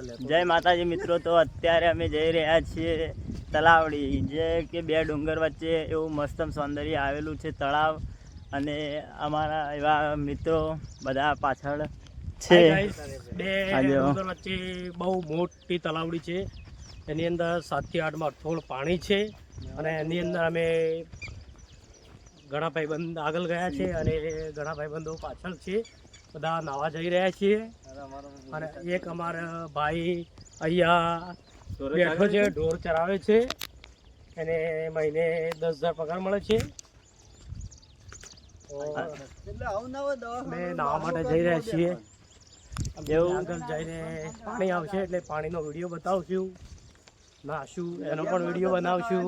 જય માતાજી મિત્રો તો અત્યારે અમે જઈ રહ્યા છીએ તલાવડી. જે કે બે ડુંગર વચ્ચે એવું મસ્તમ સૌંદર્ય આવેલું છે તળાવ. અને અમારા એવા મિત્રો બધા પાછળ છે. બે ડુંગર વચ્ચે બહુ મોટી તલાવડી છે. એની અંદર સાતથી આઠ થોડ પાણી છે. અને એની અંદર અમે ઘણા ભાઈબંધ આગળ ગયા છે અને ઘણા ભાઈબંધો પાછળ છે. બધા નાવા જઈ રહ્યા છીએ. અને એક અમારા ભાઈ અહીંયા બેઠો છે ઢોર ચરાવે છે. એને મહિને દસ હજાર પગાર મળે છે. અમે નાવા માટે જઈ રહ્યા છીએ. એવું? આગળ જઈને પાણી આવશે એટલે પાણીનો વીડિયો બતાવશું. નાશું એનો પણ વીડિયો બનાવશું.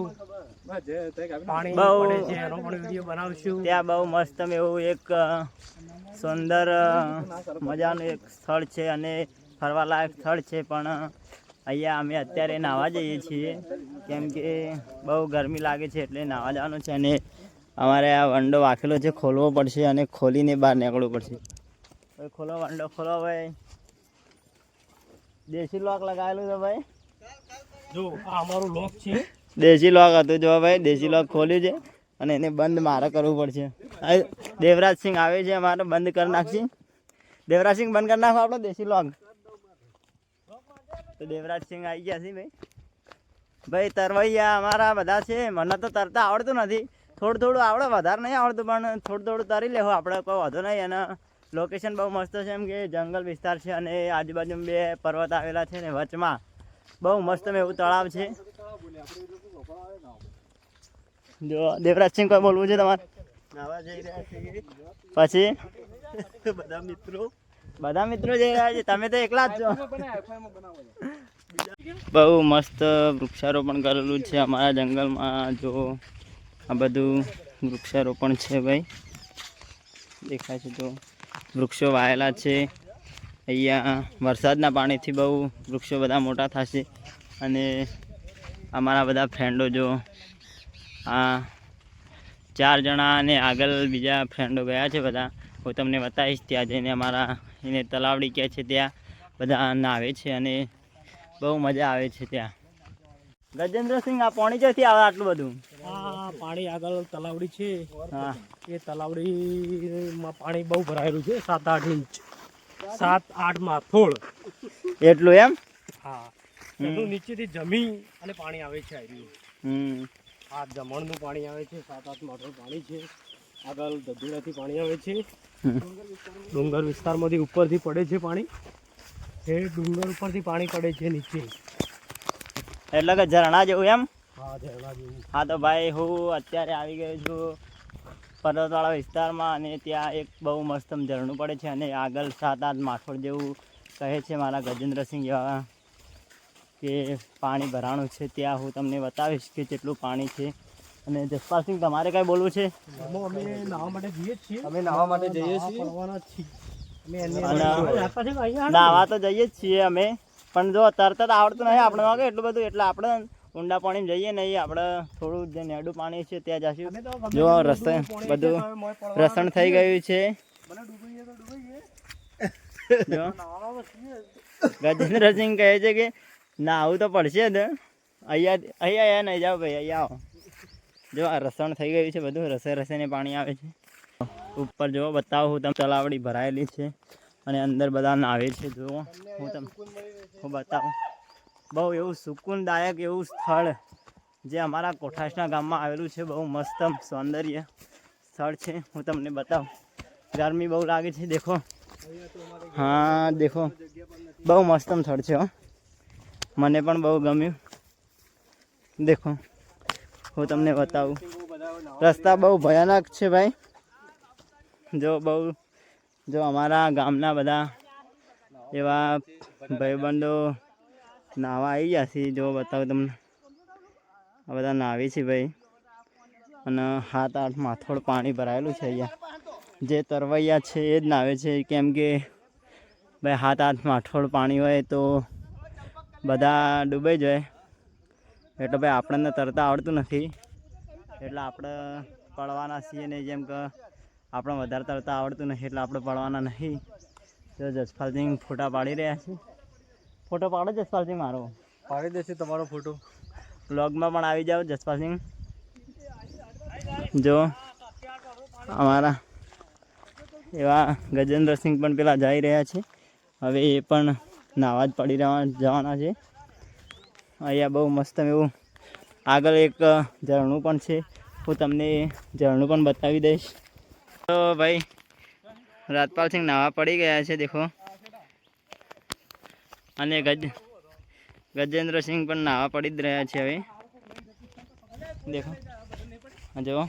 પાણી પડે છે એનો પણ વીડિયો બનાવશું. ત્યાં બહુ મસ્તમ એવું એક સુંદર મજાનું એક સ્થળ છે અને ફરવાલાયક સ્થળ છે પણ અહીંયા અમે અત્યારે નાહવા જઈએ છીએ. કેમ કે બહુ ગરમી લાગે છે એટલે નાહવા જવાનું છે અને અમારે આ વંડો વાકેલો છે ખોલવો પડશે અને ખોલીને બહાર નીકળવું પડશે. ખોલો વંડો ખોલો ભાઈ. દેશી લોક લગાવેલું છે ભાઈ? જો આ અમારું લોક છે. દેશી લોક હતું જો ભાઈ દેશી લોક ખોલ્યું છે. અને એને બંધ મારે કરવું પડશે. દેવરાજસિંહ દેવરાજ સિંહ આવે છે અમારે બંધ કરી નાખશે. દેવરાજ સિંહ બંધ કરી નાખો આપણો દેશી લોગ. તો દેવરાજ સિંહ આવી ગયા છે ભાઈ. ભાઈ, તરવૈયા અમારા બધા છે. મને તો તરતા આવડતું નથી. થોડું થોડું આવડે, વધારે નહીં આવડતું, પણ થોડું થોડું તરી લેવું. આપણે કોઈ વાંધો નહીં. અને લોકેશન બહુ મસ્ત છે, એમ કે જંગલ વિસ્તાર છે અને આજુબાજુ બે પર્વત આવેલા છે ને વચમાં. બહુ મસ્ત એવું તળાવ છે. જો દેવરાજસિંહ કોઈ બોલવું છે તમારે? નાવા જઈ રહ્યા છીએ પછી? બધા મિત્રો. બધા મિત્રો જઈ રહ્યા છે તમે તો એકલા જ છો. બહુ મસ્ત વૃક્ષારોપણ કરેલું છે અમારા જંગલમાં જો આ બધું વૃક્ષારોપણ છે ભાઈ. દેખાય છે તો વૃક્ષો વાયેલા છે. અહીંયા વરસાદના પાણીથી બહુ વૃક્ષો બધા મોટા થશે. અને અમારા બધા ફ્રેન્ડો જો આ ચાર જણા અને આગળ બીજા ફ્રેન્ડો ગયા છે બધા. હું તમને બતાવીશ ત્યાં જઈને અમારા એને તલાવડી કહે છે ત્યાં બધા નાવે છે અને બહુ મજા આવે છે ત્યાં. ગજેન્દ્રસિંહ આ પાણી ક્યાંથી આવે આટલું બધું? હા પાણી આગળ તલાવડી છે. હા. એ તલાવડીમાં પાણી બહુ ભરાયેલું છે સાત આઠ ઇંચ. સાત આઠ માથોળ એટલું એમ? હા. નીચેથી જમી અને પાણી આવે છે હમ. આ જમણનું પાણી આવે છે સાત આઠ મોટર પાણી છે. આગળ દધુડાથી પાણી આવે છે. ડુંગર વિસ્તારમાંથી ઉપરથી પડે છે પાણી. એ ડુંગર ઉપરથી પાણી પડે છે નીચે. એટલે કે ઝરણા જેવું એમ? હા ઝરણા જેવું. હા તો ભાઈ હું અત્યારે આવી ગયો છું પર્વતવાળા વિસ્તારમાં અને ત્યાં એક બહુ મસ્ત ઝરણું પડે છે અને આગળ સાત આઠ માથોડ જેવું કહે છે મારા ગજેન્દ્રસિંહ જેવા. કે પાણી ભરાણું છે ત્યાં હું તમને બતાવીશ કે કેટલું પાણી છે. અને જસપાલસિંહ તમારે કાંઈ બોલવું છે? અમે નાહવા માટે જઈએ છીએ. અમે નાવા માટે જઈએ છીએ. નાવા તો જઈએ જ છીએ અમે. પણ જો તરત જ આવડતું નહીં આપણે વાગે એટલું બધું. એટલે આપણે ઊંડા પાણી જઈએ નહીં આપણે થોડું જે નેડું પાણી છે ત્યાં ગમે જો રસ્તે બધું રસણ થઈ ગયું છે. ગજેન્દ્રસિંહ કહે છે કે ના, આવું તો પડશે જ અહીંયા અહીંયા નહીં જાઓ ભાઈ, અહીંયા આવો. જો, આ રસણ થઈ ગયું છે બધું, રસે રસેને પાણી આવે છે. ઉપર જો બતાવો હું તમને. તલાવડી ભરાયેલી છે અને અંદર બધા નાવે છે, જુઓ. હું તમને, હું બતાવું. બહુ એવું સુકૂનદાયક એવું સ્થળ જે અમારા કોઠાસના ગામમાં આવેલું છે. બહુ મસ્ત સૌંદર્ય સ્થળ છે. હું તમને બતાવું. ગરમી બહુ લાગે છે, દેખો. હા, દેખો. બહુ મસ્તમ સ્થળ છે, હો. મને પણ બહુ ગમ્યું. દેખો, હું તમને બતાવું. રસ્તા બહુ ભયાનક છે ભાઈ. જો બહુ, જો અમારા ગામના બધા એવા ભાઈબંધો નાવા આવી ગયા છે, જો બતાવું તમને. આ બધા નાવી છે ભાઈ. અને હાથ આઠ માથોડ પાણી ભરાયેલું છે અહીંયા. જે તરવૈયા છે એ જ નાવે છે. કેમ કે ભાઈ હાથ આઠ માથોડ પાણી હોય તો બધા ડૂબાઈ જાય. એટલે ભાઈ આપણને તરતા આવડતું નથી. એટલે આપણે પડવાના છીએ ને જેમ કે આપણે વધારે તરતા આવડતું નથી એટલે આપણે પડવાના નહીં. તો જસપાલસિંહ ફોટા પાડી રહ્યા છે. ફોટો પાડો જસપાલસિંહ મારો. પાડી દેશે તમારો ફોટો. બ્લોગમાં પણ આવી જાઓ જસપાલસિંહ જો અમારા એવા ગજેન્દ્રસિંહ પણ પેલા જઈ રહ્યા છે. હવે એ પણ નાવા જ પડી રહ્યા જવાના છે. અહીંયા બહુ મસ્ત એવું આગળ એક ઝરણું પણ છે. હું તમને ઝરણું પણ બતાવી દઈશ. તો ભાઈ, રાજપાલ સિંહ નાવા પડી ગયા છે, દેખો. અને ગજ ગજેન્દ્રસિંહ પણ નાવા પડી જ રહ્યા છે હવે. દેખો. જુઓ.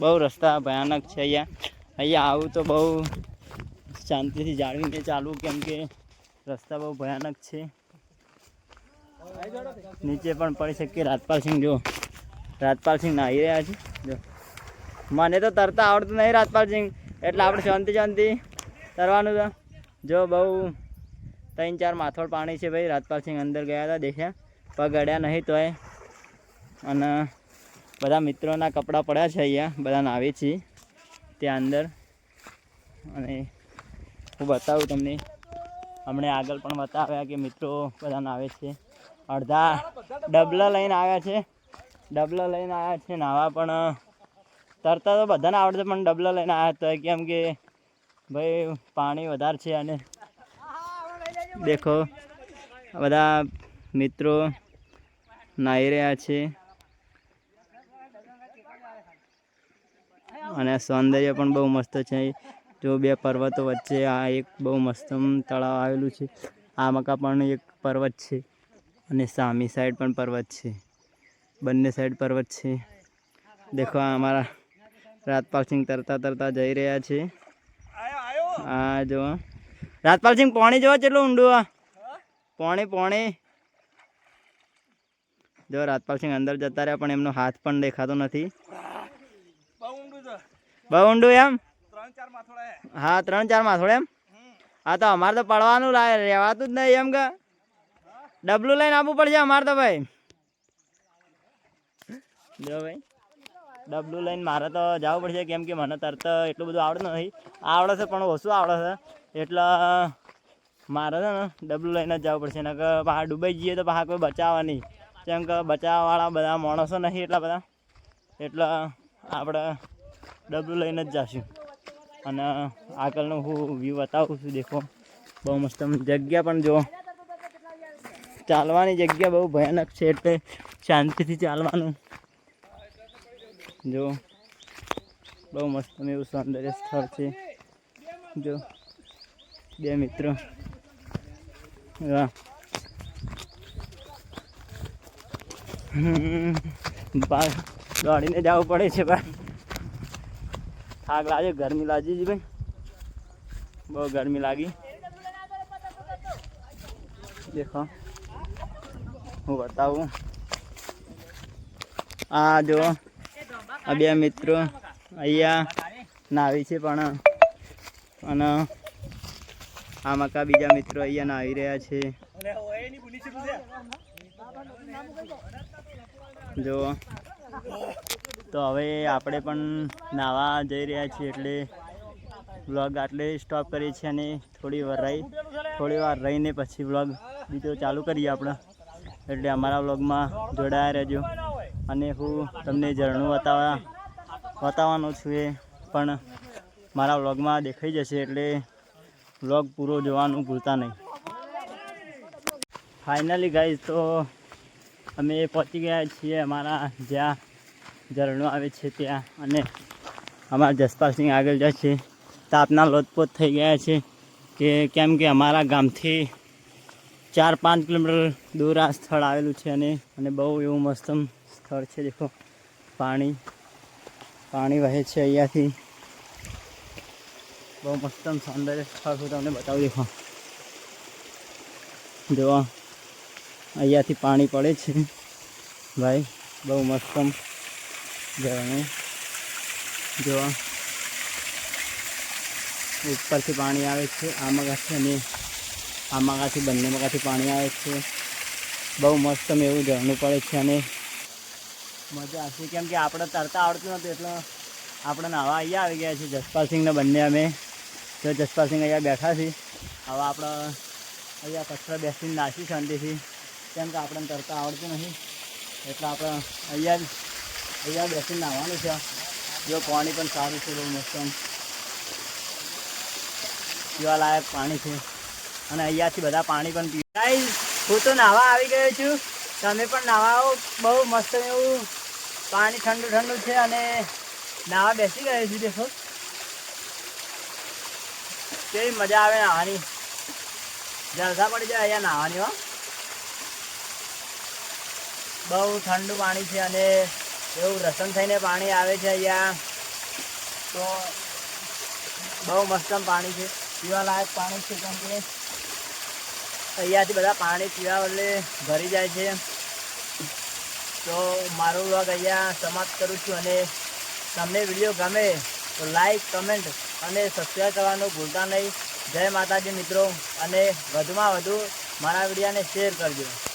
બહુ રસ્તા ભયાનક છે અહીંયા. અહીંયા આવું તો બહુ શાંતિથી જાળવીને ચાલવું કેમ કે રસ્તા બહુ ભયાનક છે. નીચે પણ પડી શકીએ રાજપાલસિંહ જો રાજપાલસિંહ નાહી રહ્યા છે. જો મને તો તરતા આવડતું નહીં રાજપાલસિંહ એટલે આપણે શાંતિ શાંતિ તરવાનું તો જો બહુ ત્રણ, ચાર માથોડ પાણી છે ભાઈ. રાજપાલસિંહ અંદર ગયા હતા દેખ્યા. પગ અડ્યા નહીં તોય. અને બધા મિત્રોના કપડાં પડ્યા છે અહીંયા. બધા નાવે છીએ ત્યાં અંદર. અને હું બતાવું તમને. હમણે આગળ પણ બતાવ્યા કે મિત્રો બધા આવે છે. અડધા ડબલા લઈને આવ્યા છે. ડબલા લઈને આવ્યા છે નાવા પણ તરતા તો બધાને આવડતા પણ ડબલા લઈને આવ્યા તો કેમ કે ભાઈ પાણી વધારે છે અને દેખો, બધા મિત્રો નાહી રહ્યા છે. અને સૌંદર્ય પણ બહુ મસ્ત છે. જો બે પર્વતો વચ્ચે આ એક બહુ મસ્ત તળાવ આવેલું છે. આ મકા પણ એક પર્વત છે અને સામી સાઈડ પણ પર્વત છે. બંને સાઈડ પર્વત છે. દેખો આ અમારા રાજપાલસિંહ તરતા તરતા જઈ રહ્યા છે. આ જો. રાજપાલસિંહ પાણી જોવા કેટલું ઊંડું આ? પોણે પોણે. જો રાજપાલસિંહ અંદર જતા રહ્યા પણ એમનો હાથ પણ દેખાતો નથી. બહુ ઊંડું એમ? હા. ત્રણ ચાર માથોડ એમ? હા તો અમારે તો પડવાનું લાય રહેવાતું જ નહીં એમ કે. ડબલું લઈને આવવું પડશે અમારે તો ભાઈ. જો ભાઈ ડબલું લઈને મારે તો જવું પડશે કેમ કે મને તરત એટલું બધું આવડતું નથી. આવડે છે પણ ઓછું આવડે છે. એટલે મારે છે ને ડબલું લઈને જ જવું પડશે ને કે પાછા ડૂબાઈ જઈએ તો પાછા કોઈ બચાવવા નહીં કેમ કે બચાવવાવાળા બધા માણસો નહીં એટલા બધા. એટલે આપણે ડબલું લઈને જ જઈશું અને આગળનો હું વ્યૂ બતાવું છું, દેખો. બહુ મસ્ત જગ્યા પણ જો ચાલવાની જગ્યા બહુ ભયાનક છે એટલે શાંતિથી ચાલવાનું. જો બહુ મસ્ત એવું સૌંદર્ય સ્થળ છે. જો. બે મિત્રો. બા દોડીને જવું પડે છે ભાઈ થાક લાગે, ગરમી લાગી છે ભાઈ. બહુ ગરમી લાગી. દેખો. હું બતાવું. આ જો, આ બે મિત્રો અહીંયા નાવી છે પણ અને આ મકા બીજા મિત્રો અહીંયા નાવી રહ્યા છે. જો તો હવે આપણે પણ નાવા જઈ રહ્યા છીએ એટલે વ્લોગ આટલે સ્ટોપ કરીએ છીએ અને થોડી વાર રહી, થોડી વાર રહીને પછી વ્લોગ બીજો ચાલુ કરીએ આપણે. એટલે અમારા વ્લોગમાં જોડાયા રહેજો. અને હું તમને ઝરણું બતાવવા બતાવવાનો છું એ, પણ મારા વ્લોગમાં દેખાઈ જશે એટલે વ્લોગ પૂરો જોવાનું ભૂલતા નહીં. ફાઇનલી ગાઈઝ તો અમે પહોંચી ગયા છીએ અમારા જ્યાં ઝરણું આવે છે ત્યાં અને અમારા જસપાલસિંહ આગળ જાય છે, તાપના લોતપોત થઈ ગયા છે કે કેમ કે અમારા ગામથી ચાર પાંચ કિલોમીટર દૂર આ સ્થળ આવેલું છે અને અને બહુ એવું મસ્ત સ્થળ છે, દેખો. પાણી પાણી વહે છે અહીંયાથી. બહુ મસ્ત સૌંદર્ય સ્થળ હું તમને બતાવું, દેખો. જો અહીંયાથી પાણી પડે છે. ભાઈ, બહુ મસ્ત જવાનું જોવા ઉપરથી પાણી આવે છે, આ મગાથી અને આ મગાથી, બંને મગાથી પાણી આવે છે. બહુ મસ્ત એવું ઝરણું પડે છે અને મજા આવશે. કેમ કે આપણે તરતા આવડતું નહોતું, એટલે આપણે નાવા અહીંયા આવી ગયા છે જસપાલસિંહને બંને અમે તો જસપાલસિંહ અહીંયા બેઠા છીએ. હવે આપણે અહીંયા કચરા બેસીને નાસી શાંતિથી. કેમ કે આપણને તરતા આવડતું નથી. એટલે આપણે અહીંયા જ અહીંયા બેસીને નાહવાનું છે. જો પાણી પણ સારું છે બહુ મસ્ત. પીવા લાયક પાણી છે. અને અહીંયાથી બધા પાણી પણ પી Guys, હું તો નાહવા આવી ગયો છું. તમે પણ નાહવા આવો. બહુ મસ્ત એવું પાણી ઠંડુ ઠંડુ છે અને નાહવા બેસી ગયો છું દેખો. કેવી મજા આવે નાહવાની. જલસા પડી જાય અહીંયા નાહવાની હો. બહુ ઠંડુ પાણી છે અને એવું રસમ થઈને પાણી આવે છે અહીંયા. તો બહુ મસ્ત પાણી છે. પીવા લાયક પાણી છે કેમ કે અહીંયાથી બધા પાણી પીવા બદલે ભરી જાય છે. તો મારું વ્લોગ અહીંયા સમાપ્ત કરું છું અને તમને વીડિયો ગમે તો લાઈક, કમેન્ટ અને સબસ્ક્રાઈબ કરવાનું ભૂલતા નહીં. જય માતાજી મિત્રો અને વધુમાં વધુ મારા વિડીયાને શેર કરજો.